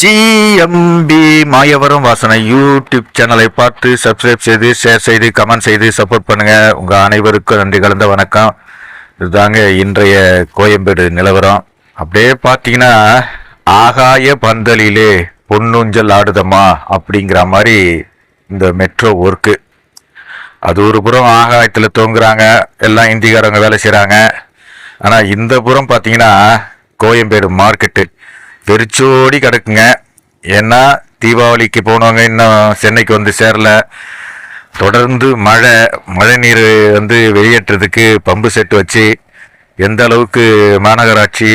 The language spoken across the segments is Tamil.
ஜிஎம்பி மாயவரம் வாசனை யூடியூப் சேனலை பார்த்து சப்ஸ்கிரைப் செய்து ஷேர் செய்து கமெண்ட் செய்து சப்போர்ட் பண்ணுங்க. உங்க அனைவருக்கும் நன்றி. கலந்த வணக்கம். இதுதாங்க இன்றைய கோயம்பேடு நிலவரம். அப்படியே பார்த்தீங்கன்னா ஆகாய பந்தலிலே பொன்னூஞ்சல் ஆடுதம்மா அப்படிங்கிற மாதிரி இந்த மெட்ரோ ஒர்க்கு அது ஒரு புறம் ஆகாயத்தில் தூங்குறாங்க. எல்லாம் இந்திக்காரங்க வேலை செய்கிறாங்க ஆனால் இந்த புறம் பார்த்தீங்கன்னா கோயம்பேடு மார்க்கெட்டு வெறிச்சோடி கிடக்குங்க. ஏன்னா தீபாவளிக்கு போனவங்க இன்னும் சென்னைக்கு வந்து சேரல. தொடர்ந்து மழை மழை நீர் வந்து வெளியேற்றுறதுக்கு பம்பு செட் வச்சு எந்த அளவுக்கு மாநகராட்சி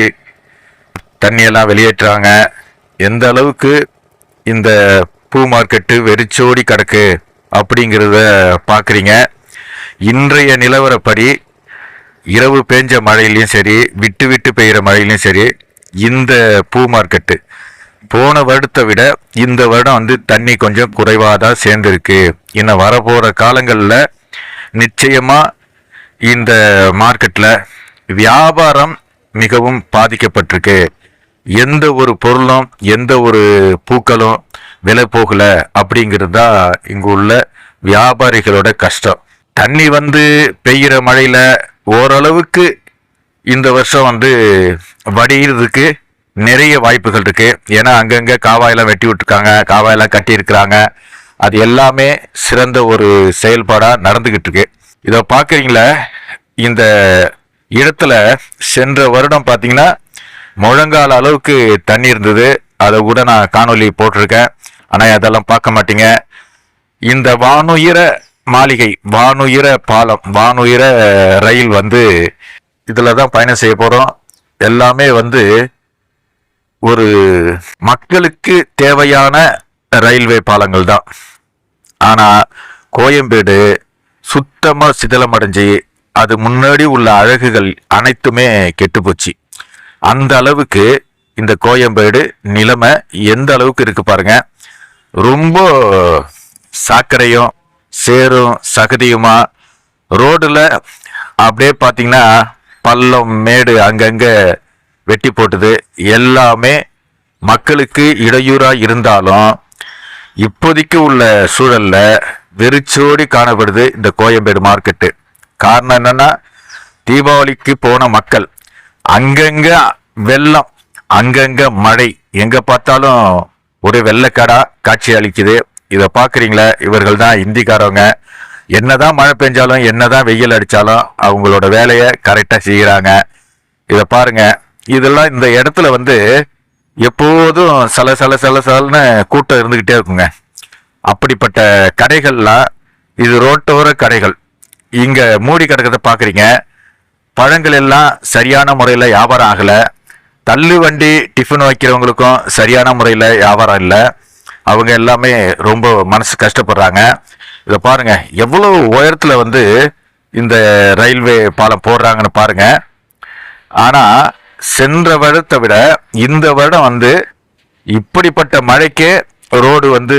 தண்ணியெல்லாம் வெளியேற்றுறாங்க எந்த அளவுக்கு இந்த பூ மார்க்கெட்டு வெறிச்சோடி கிடக்கு அப்படிங்கிறத பார்க்குறீங்க இன்றைய நிலவரப்படி இரவு பெஞ்ச மழையிலையும் சரி விட்டு விட்டு பெய்கிற மழையிலையும் சரி இந்த பூ மார்க்கெட்டு போன வருடத்தை விட இந்த வருடம் வந்து தண்ணி கொஞ்சம் குறைவாக தான் சேர்ந்துருக்கு. இன்னும் வரப்போகிற காலங்களில் நிச்சயமாக இந்த மார்க்கெட்டில் வியாபாரம் மிகவும் பாதிக்கப்பட்டிருக்கு. எந்த ஒரு பொருளும் எந்த ஒரு பூக்களும் விலை போகலை அப்படிங்கிறது தான் இங்கு உள்ள வியாபாரிகளோட கஷ்டம். தண்ணி வந்து பெய்கிற மழையில் ஓரளவுக்கு இந்த வருஷம் வந்து வடிகிறதுக்கு நிறைய வாய்ப்புகள் இருக்கு. ஏன்னா அங்கங்கே காவாயெல்லாம் வெட்டி விட்டுருக்காங்க காவாயெல்லாம் கட்டியிருக்கிறாங்க. அது எல்லாமே சிறந்த ஒரு செயல்பாடாக நடந்துக்கிட்டு இருக்கு. இதை பார்க்குறீங்களா இந்த இடத்துல சென்ற வருடம் பார்த்தீங்கன்னா முழங்கால அளவுக்கு தண்ணி இருந்தது. அதை கூட நான் காணொலி போட்டிருக்கேன். ஆனால் அதெல்லாம் பார்க்க மாட்டீங்க. இந்த வானுயிர மாளிகை வானுயிர பாலம் வானுயிர ரயில் வந்து இதில் தான் பயணம் செய்ய போகிறோம் எல்லாமே வந்து ஒரு மக்களுக்கு தேவையான ரயில்வே பாலங்கள் தான். ஆனால் கோயம்பேடு சுத்தமாக சிதிலமடைஞ்சு அது முன்னாடி உள்ள அழகுகள் அனைத்துமே கெட்டுப்போச்சு அந்த அளவுக்கு இந்த கோயம்பேடு நிலைமை எந்த அளவுக்கு இருக்கு பாருங்க. ரொம்ப சாக்கடையும் சேரும் சகதியுமா ரோடில் அப்படியே பார்த்தீங்கன்னா பள்ளம் மேடு அங்கங்க வெட்டி போட்டுது. எல்லாமே மக்களுக்கு இடையூறா இருந்தாலும் இப்போதைக்கு உள்ள சூழல்ல வெறிச்சோடி காணப்படுது இந்த கோயம்பேடு மார்க்கெட்டு காரணம் என்னன்னா தீபாவளிக்கு போன மக்கள் அங்கங்க வெள்ளம் அங்கங்க மழை. எங்க பார்த்தாலும் ஒரு வெள்ளக்காடா காட்சி அளிக்குது. இதை பார்க்குறீங்களா? இவர்கள் தான் இந்திக்காரவங்க. என்னதான் மழை பெஞ்சாலும் என்னதான் வெயில் அடித்தாலும் அவங்களோட வேலையை கரெக்டாக செய்கிறாங்க இதை பாருங்க. இதெல்லாம் இந்த இடத்துல வந்து எப்போதும் சல சல சல சலன்னு கூட்டம் இருந்துக்கிட்டே இருக்குங்க. அப்படிப்பட்ட கடைகள்லாம் இது ரோட்டோர கடைகள். இங்கே மூடி கிடக்கிறத பார்க்குறீங்க பழங்கள் எல்லாம் சரியான முறையில் வியாபாரம் ஆகலை. தள்ளு வண்டி டிஃபன் வைக்கிறவங்களுக்கும் சரியான முறையில் வியாபாரம் இல்லை. அவங்க எல்லாமே ரொம்ப மனசு கஷ்டப்படுறாங்க. இதை பாருங்க. எவ்வளோ உயரத்தில் வந்து இந்த ரயில்வே பாலம் போடுறாங்கன்னு பாருங்க. ஆனால் சென்ற வருடத்தை விட இந்த வருடம் வந்து இப்படிப்பட்ட மழைக்கே ரோடு வந்து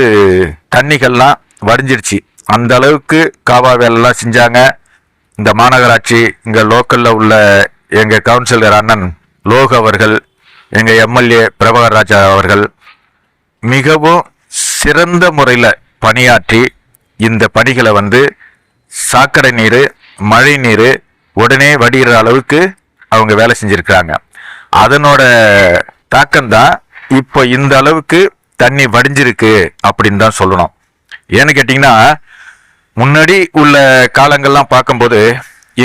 தண்ணிகள்லாம் வடிஞ்சிருச்சு. அந்த அளவுக்கு காவா வேலைலாம் செஞ்சாங்க. இந்த மாநகராட்சி இங்கே லோக்கலில் உள்ள எங்கள் கவுன்சிலர் அண்ணன் லோக் அவர்கள் எங்கள் எம்எல்ஏ பிரபாகர் ராஜா அவர்கள் மிகவும் சிறந்த முறையில் பணியாற்றி இந்த பணிகளை வந்து சாக்கடை நீர் மழை நீர் உடனே வடிகிற அளவுக்கு அவங்க வேலை செஞ்சுருக்கிறாங்க. அதனோட தாக்கம்தான் இப்போ இந்த அளவுக்கு தண்ணி வடிஞ்சிருக்கு அப்படின்னு தான் சொல்லணும். ஏன்னு கேட்டிங்கன்னா முன்னாடி உள்ள காலங்கள்லாம் பார்க்கும்போது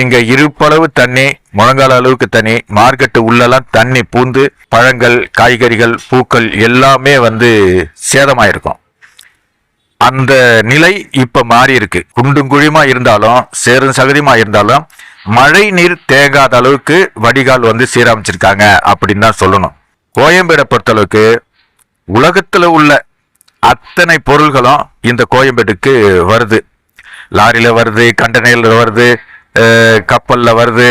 இங்கே இருப்பளவு தண்ணி முழங்கால அளவுக்கு தண்ணி மார்க்கெட்டு உள்ளெல்லாம் தண்ணி பூந்து பழங்கள் காய்கறிகள் பூக்கள் எல்லாமே வந்து சேதமாயிருக்கும். அந்த நிலை இப்ப மாறி இருக்கு. குண்டும் குழியுமா இருந்தாலும் சேரும் சகதியுமா இருந்தாலும் மழை நீர் தேங்காத அளவுக்கு வடிகால் வந்து சீரமைச்சிருக்காங்க அப்படின்னு தான் சொல்லணும். கோயம்பேடை பொறுத்தளவுக்கு உலகத்துல உள்ள அத்தனை பொருள்களும் இந்த கோயம்பேட்டுக்கு வருது. லாரியில வருது கண்டெய்னர்ல வருது கப்பலில் கப்பல்ல வருது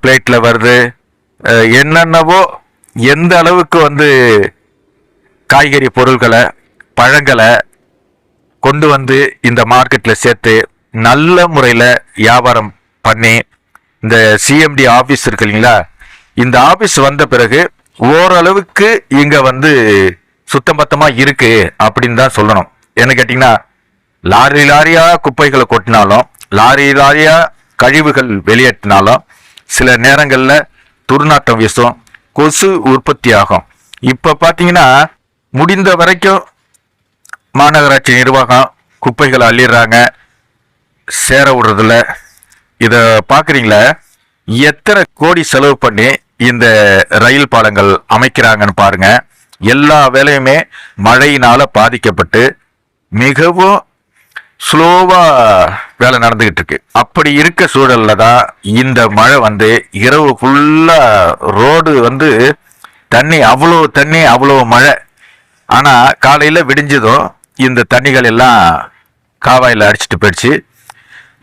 பிளேட்ல வருது. என்னென்னவோ எந்த அளவுக்கு வந்து காய்கறி பொருள்களை பழங்களை கொண்டு வந்து இந்த மார்க்கெட்டில் சேர்த்து நல்ல முறையில் வியாபாரம் பண்ணி இந்த சிஎம்டி ஆஃபீஸ் இருக்கு இல்லைங்களா? இந்த ஆஃபீஸ் வந்த பிறகு ஓரளவுக்கு இங்கே வந்து சுத்தம் பத்தமாக இருக்கு அப்படின்னு தான் சொல்லணும். என்ன கேட்டிங்கன்னா லாரி லாரியாக குப்பைகளை கொட்டினாலும் லாரி லாரியாக கழிவுகள் வெளியேற்றினாலும் சில நேரங்களில் துர்நாற்றம் வீசும் கொசு உற்பத்தி ஆகும். இப்போ பார்த்தீங்கன்னா முடிந்த வரைக்கும் மாநகராட்சி நிர்வாகம் குப்பைகளை அள்ளிடுறாங்க. சேர விடுறதில்ல. இதை பார்க்குறீங்களா எத்தனை கோடி செலவு பண்ணி இந்த ரயில் பாலங்கள் அமைக்கிறாங்கன்னு பாருங்க. எல்லா வேலையுமே மழையினால பாதிக்கப்பட்டு மிகவும் ஸ்லோவா வேலை நடந்துகிட்டு இருக்கு. அப்படி இருக்க சூழல்ல தான் இந்த மழை வந்து இரவு ஃபுல்லா ரோடு வந்து தண்ணி அவ்வளோ தண்ணி அவ்வளோ மழை. ஆனா காலையில விடிஞ்சதும் இந்த தண்ணிகள் எல்லாம் காவாயில் அடிச்சிட்டு போயிடுச்சு.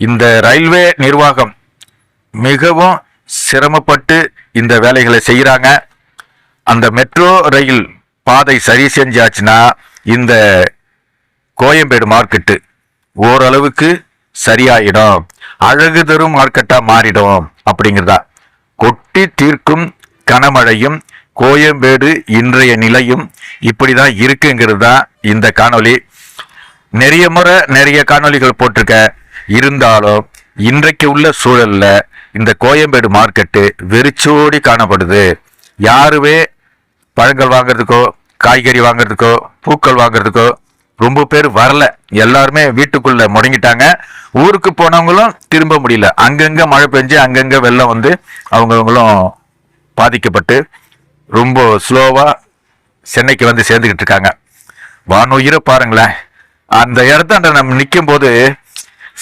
இந்த ரயில்வே நிர்வாகம் மிகவும் சிரமப்பட்டு இந்த வேலைகளை செய்கிறாங்க அந்த மெட்ரோ ரயில் பாதை சரி செஞ்சாச்சுன்னா இந்த கோயம்பேடு மார்க்கெட்டு ஓரளவுக்கு சரியாயிடும். அழகு தரும் மார்க்கெட்டாக மாறிடும் அப்படிங்கிறதா. கொட்டி தீர்க்கும் கனமழையும் கோயம்பேடு இன்றைய நிலையும் இப்படிதான் இருக்குங்கிறது தான் இந்த காணொளி. நிறைய முறை நிறைய காணொளிகள் போட்டிருக்க. இருந்தாலும் இன்றைக்கு உள்ள சூழல்ல இந்த கோயம்பேடு மார்க்கெட்டு வெறிச்சோடி காணப்படுது. யாருமே பழங்கள் வாங்குறதுக்கோ காய்கறி வாங்குறதுக்கோ பூக்கள் வாங்குறதுக்கோ ரொம்ப பேர் வரல. எல்லாருமே வீட்டுக்குள்ள முடங்கிட்டாங்க. ஊருக்கு போனவங்களும் திரும்ப முடியல. அங்கங்க மழை பெஞ்சு அங்கங்க வெள்ளம் வந்து அவங்கவுங்களும் பாதிக்கப்பட்டு ரொம்ப ஸ்லோவாக சென்னைக்கு வந்து சேர்ந்துக்கிட்டு இருக்காங்க. வானுயிரை பாருங்களேன். அந்த இடத்த நம்ம நிற்கும் போது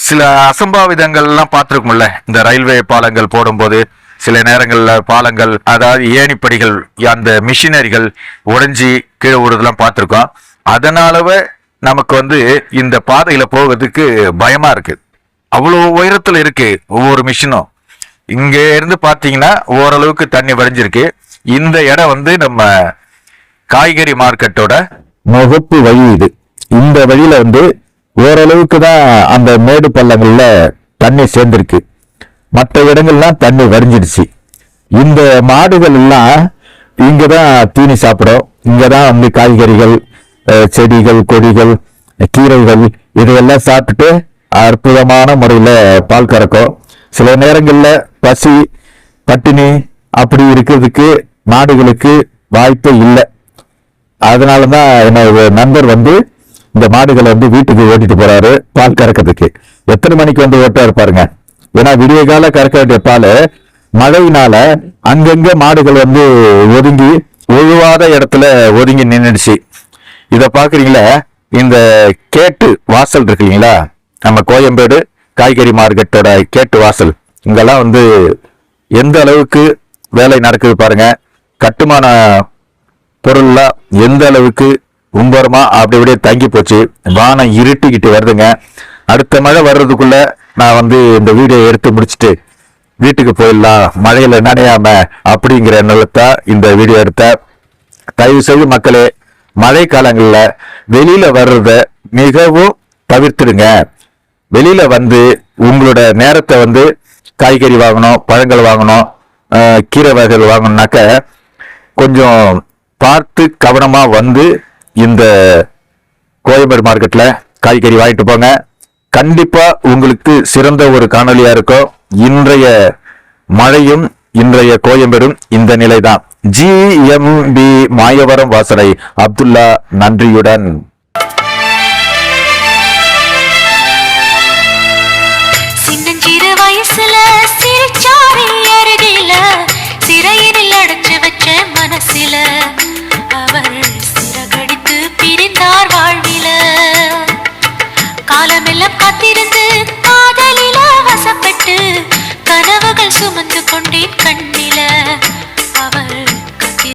சில அசம்பாவிதங்கள்லாம் பார்த்துருக்கோம்ல. இந்த ரயில்வே பாலங்கள் போடும்போது சில நேரங்களில் பாலங்கள் அதாவது ஏணிப்படிகள் அந்த மிஷினரிகள் உடைஞ்சி கீழே விடுறதெல்லாம் பார்த்துருக்கோம். அதனாலவே நமக்கு வந்து இந்த பாதையில் போகிறதுக்கு பயமாக இருக்குது அவ்வளோ உயரத்தில் இருக்குது ஒவ்வொரு மிஷினும். இங்கே இருந்து பார்த்தீங்கன்னா ஓரளவுக்கு தண்ணி வடிஞ்சிருக்கு. இந்த இடம் வந்து நம்ம காய்கறி மார்க்கெட்டோட முகப்பு வழி இது. இந்த வழியில வந்து ஓரளவுக்கு தான் அந்த மேடு பள்ளங்கள்ல தண்ணி சேர்ந்துருக்கு. மற்ற இடங்கள்லாம் தண்ணி வடிஞ்சிடுச்சு இந்த மாடுகள் எல்லாம் இங்கதான் தீனி சாப்பிடும். இங்கதான் வந்து காய்கறிகள் செடிகள் கொடிகள் கீரைகள் இதையெல்லாம் சாப்பிட்டுட்டு அற்புதமான முறையில் பால் கறக்கும். சில நேரங்களில் பசி பட்டினி அப்படி இருக்கிறதுக்கு மாடுகளுக்கு வாய்ப்பே இல்லை. அதனால தான் என்னோட நண்பர் வந்து இந்த மாடுகளை வந்து வீட்டுக்கு ஓட்டிட்டு போறாரு பால் கறக்கிறதுக்கு. எத்தனை மணிக்கு வந்து ஓட்டாரு பாருங்க. ஏன்னா விடிய கால கறக்க வேண்டிய பால் மழையினால அங்கங்க மாடுகள் வந்து ஒதுங்கி ஒழுவாத இடத்துல ஒதுங்கி நின்றுடுச்சு இதை பாக்குறீங்களா இந்த கேட்டு வாசல் இருக்கு இல்லைங்களா? நம்ம கோயம்பேடு காய்கறி மார்க்கெட்டோட கேட்டு வாசல். இங்கெல்லாம் வந்து எந்த அளவுக்கு வேலை நடக்குது பாருங்க. கட்டுமான பொருள்லாம் எந்த அளவுக்கு உம்பரமா அப்படி அப்படியே தங்கி போச்சு. வானம் இருட்டிக்கிட்டு வருதுங்க. அடுத்த மழை வர்றதுக்குள்ள நான் வந்து இந்த வீடியோ எடுத்து முடிச்சிட்டு வீட்டுக்கு போயிடலாம். மழையில நனையாம அப்படிங்கிற நிலத்தான் இந்த வீடியோ எடுத்த. தயவு செய்து மக்களே மழை காலங்களில் வெளியில வர்றத மிகவும் தவிர்த்துடுங்க. வெளியில வந்து உங்களோட நேரத்தை வந்து காய்கறி வாங்கணும் பழங்கள் வாங்கணும் கீரை வகைகள் வாங்கணும்னாக்க கொஞ்சம் பார்த்து கவனமாக வந்து இந்த கோயம்பேடு மார்க்கெட்டில் காய்கறி வாங்கிட்டு போங்க. கண்டிப்பாக உங்களுக்கு சிறந்த ஒரு காணொலியாக இருக்கும். இன்றைய மழையும் இன்றைய கோயம்பேடும் இந்த நிலைதான். ஜிஎம்பி மாயவரம் வாசனை. அப்துல்லா நன்றியுடன்